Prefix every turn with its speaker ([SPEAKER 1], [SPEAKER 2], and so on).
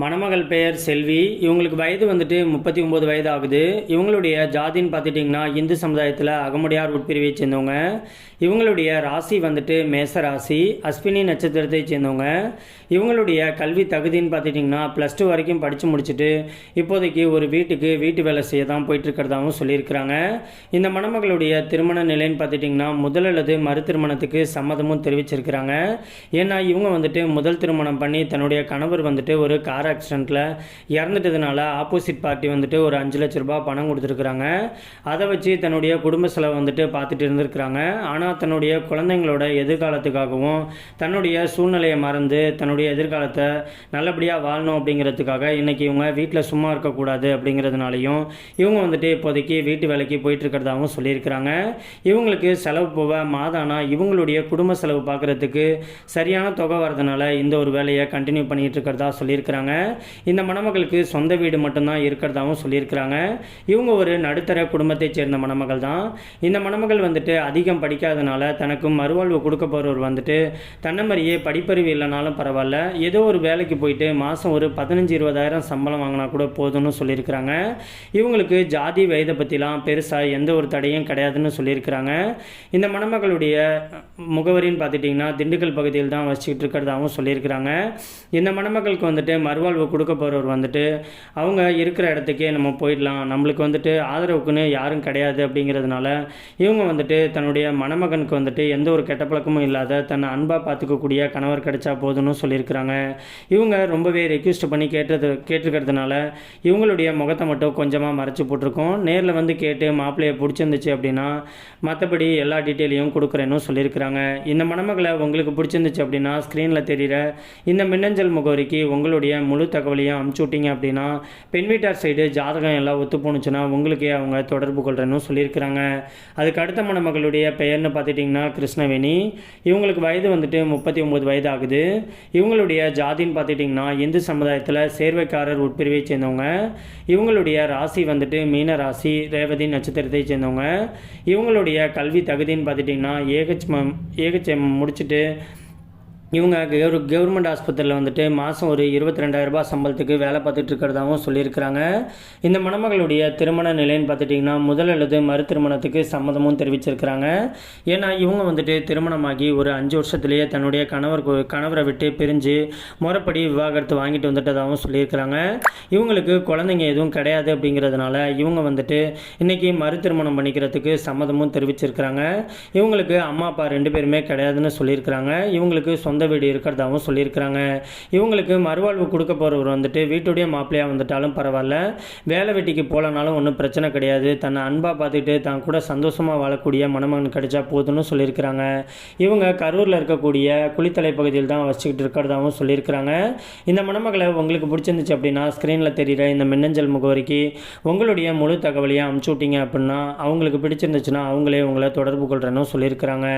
[SPEAKER 1] மணமகள் பெயர் செல்வி. இவங்களுக்கு வயது வந்துட்டு முப்பத்தி ஒம்பது வயது ஆகுது இவங்களுடைய ஜாதின்னு பார்த்துட்டிங்கன்னா இந்து சமுதாயத்தில் அகமுடையார் உட்பிரிவை சேர்ந்தவங்க. இவங்களுடைய ராசி வந்துட்டு மேச ராசி அஸ்வினி நட்சத்திரத்தை சேர்ந்தவங்க. இவங்களுடைய கல்வி தகுதின்னு பார்த்துட்டிங்கன்னா ப்ளஸ் டூ வரைக்கும் படித்து முடிச்சுட்டு இப்போதைக்கு ஒரு வீட்டுக்கு வீட்டு வேலை செய்ய தான் போயிட்டுருக்கிறதாகவும் சொல்லியிருக்கிறாங்க. இந்த மணமகளுடைய திருமண நிலைன்னு பார்த்துட்டிங்கன்னா முதல் அல்லது மறு திருமணத்துக்கு சம்மதமும் தெரிவிச்சிருக்கிறாங்க. ஏன்னா இவங்க வந்துட்டு முதல் திருமணம் பண்ணி தன்னுடைய கணவர் வந்துட்டு ஒரு கார் ஆக்சிடெண்ட்டில் இறந்துட்டதுனால ஆப்போசிட் பார்ட்டி வந்துட்டு ஒரு அஞ்சு லட்ச ரூபாய் பணம் கொடுத்துருக்குறாங்க. அதை வச்சு தன்னுடைய குடும்ப செலவை வந்துட்டு பார்த்துட்டு இருந்திருக்கிறாங்க. ஆனால் தன்னுடைய குழந்தைங்களோட எதிர்காலத்துக்காகவும் தன்னுடைய சூழ்நிலையை மறந்து தன்னுடைய எதிர்காலத்தை நல்லபடியாக வாழணும் அப்படிங்கிறதுக்காக இன்றைக்கி இவங்க வீட்டில் சும்மா இருக்கக்கூடாது அப்படிங்கிறதுனாலையும் இவங்க வந்துட்டு இப்போதைக்கு வீட்டு வேலைக்கு போயிட்டு இருக்கிறதாகவும் சொல்லியிருக்கிறாங்க. இவங்களுக்கு செலவு போக மாதானா இவங்களுடைய குடும்ப செலவு பார்க்குறதுக்கு சரியான தொகை வரதுனால இந்த ஒரு வேலையை கண்டினியூ பண்ணிட்டு இருக்கிறதா சொல்லியிருக்கிறாங்க. இந்த மணமகளுக்கு சொந்த வீடு மட்டும்தான் இருக்கிறதாகவும் சொல்லியிருக்கிறாங்க. இவங்க ஒரு நடுத்தர குடும்பத்தைச் சேர்ந்த மணமகள் தான் இந்த மணமகள் வந்துட்டு அதிகம் படிக்காதனால தனக்கு மறுவாழ்வு கொடுக்க போகிறவர் வந்துட்டு தன்னை மாதிரியே படிப்பறிவு இல்லைனாலும் பரவாயில்ல. ஏதோ ஒரு வேலைக்கு போயிட்டு மாதம் ஒரு பதினஞ்சு இருபதாயிரம் சம்பளம் வாங்கினா கூட போதும்னு சொல்லியிருக்கிறாங்க. இவங்களுக்கு ஜாதி வயதை பற்றிலாம் பெருசாக எந்த ஒரு தடையும் கிடையாதுன்னு சொல்லியிருக்கிறாங்க. இந்த மணமகளுடைய முகவரின்னு பார்த்துட்டிங்கன்னா திண்டுக்கல் பகுதியில் தான் வச்சுக்கிட்டு இருக்கிறதாகவும் சொல்லியிருக்கிறாங்க. இந்த மணமகளுக்கு வந்துட்டு நல்வாழ்வு கொடுக்க போகிறவர் வந்துட்டு அவங்க இருக்கிற இடத்துக்கே நம்ம போயிடலாம். நம்மளுக்கு வந்துட்டு ஆதரவுக்குன்னு யாரும் கிடையாது அப்படிங்கிறதுனால இவங்க வந்துட்டு தன்னுடைய மணமகனுக்கு வந்துட்டு எந்த ஒரு கெட்ட பழக்கமும் இல்லாத தன்னை அன்பாக பார்த்துக்கக்கூடிய கணவர் கிடைச்சா போதும்னு சொல்லியிருக்கிறாங்க. இவங்க ரொம்பவே ரெக்வஸ்ட் பண்ணி கேட்டது கேட்டிருக்கிறதுனால இவங்களுடைய முகத்தை மட்டும் கொஞ்சமாக மறைச்சி போட்டிருக்கோம். நேரில் வந்து கேட்டு மாப்பிள்ளையை பிடிச்சிருந்துச்சு அப்படின்னா மற்றபடி எல்லா டீட்டெயிலையும் கொடுக்குறேன்னு சொல்லியிருக்கிறாங்க. இந்த மணமகளை உங்களுக்கு பிடிச்சிருந்துச்சு அப்படின்னா ஸ்க்ரீனில் தெரிகிற இந்த மின்னஞ்சல் முகவரிக்கு உங்களுடைய முழு தகவலையும் அமுச்சு விட்டீங்க அப்படின்னா பெண் வீட்டார் சைடு ஜாதகம் எல்லாம் ஒத்து போணுச்சுன்னா உங்களுக்கே அவங்க தொடர்பு கொள்கிறேன்னு சொல்லியிருக்கிறாங்க. அதுக்கு அடுத்த மணமகளுடைய பெயர்னு பார்த்துட்டிங்கன்னா கிருஷ்ணவேணி. இவங்களுக்கு வயது வந்துட்டு முப்பத்தி ஒம்பது வயது ஆகுது. இவங்களுடைய ஜாதின்னு பார்த்துட்டிங்கன்னா இந்து சமுதாயத்தில் சேர்வைக்காரர் உட்பிரிவை சேர்ந்தவங்க. இவங்களுடைய ராசி வந்துட்டு மீன ராசி ரேவதி நட்சத்திரத்தை சேர்ந்தவங்க. இவங்களுடைய கல்வி தகுதின்னு பார்த்துட்டிங்கன்னா ஏகச் ஏகச்சம் முடிச்சுட்டு இவங்க கவர் கவர்மெண்ட் ஆஸ்பத்திரியில் வந்துட்டு மாதம் ஒரு இருபத்தி ரெண்டாயிரரூபா சம்பளத்துக்கு வேலை பார்த்துட்டு இருக்கிறதாகவும் சொல்லியிருக்கிறாங்க. இந்த மணமகளுடைய திருமண நிலைன்னு பார்த்துட்டிங்கன்னா முதல் அல்லது மறு திருமணத்துக்கு சம்மதமும் தெரிவிச்சிருக்கிறாங்க. ஏன்னா இவங்க வந்துட்டு திருமணமாகி ஒரு அஞ்சு வருஷத்துலேயே தன்னுடைய கணவர் கணவரை விட்டு பிரிஞ்சு முறைப்படி விவாகரத்து வாங்கிட்டு வந்துட்டதாகவும் சொல்லியிருக்கிறாங்க. இவங்களுக்கு குழந்தைங்க எதுவும் கிடையாது அப்படிங்கிறதுனால இவங்க வந்துட்டு இன்றைக்கி மறு திருமணம் பண்ணிக்கிறதுக்கு சம்மதமும் தெரிவிச்சிருக்கிறாங்க. இவங்களுக்கு அம்மா அப்பா ரெண்டு பேருமே கிடையாதுன்னு சொல்லியிருக்கிறாங்க. இவங்களுக்கு சொந்த சொந்த வீடு இருக்கிறதாகவும் சொல்லியிருக்கிறாங்க. இவங்களுக்கு மறுவாழ்வு கொடுக்க போகிறவர் வந்துட்டு வீட்டுடைய மாப்பிள்ளையாக வந்துட்டாலும் பரவாயில்ல. வேலை வெட்டிக்கு போகலனாலும் ஒன்றும் பிரச்சனை கிடையாது. தன்னை அன்பாக பார்த்துட்டு தான் கூட சந்தோஷமாக வாழக்கூடிய மணமகன் கிடைச்சா போதும்னு சொல்லியிருக்கிறாங்க. இவங்க கரூரில் இருக்கக்கூடிய குளித்தலை பகுதியில் தான் வச்சுக்கிட்டு இருக்கிறதாகவும் சொல்லியிருக்கிறாங்க. இந்த மணமகளை உங்களுக்கு பிடிச்சிருந்துச்சு அப்படின்னா ஸ்க்ரீனில் தெரிகிற இந்த மின்னஞ்சல் முகவரிக்கு உங்களுடைய முழு தகவலையும் அனுப்பிச்சு விட்டீங்க அப்படின்னா அவங்களுக்கு பிடிச்சிருந்துச்சுன்னா அவங்களே உங்களை தொடர்பு கொள்கிறேன்னு சொல்லியிருக்கிறாங்க.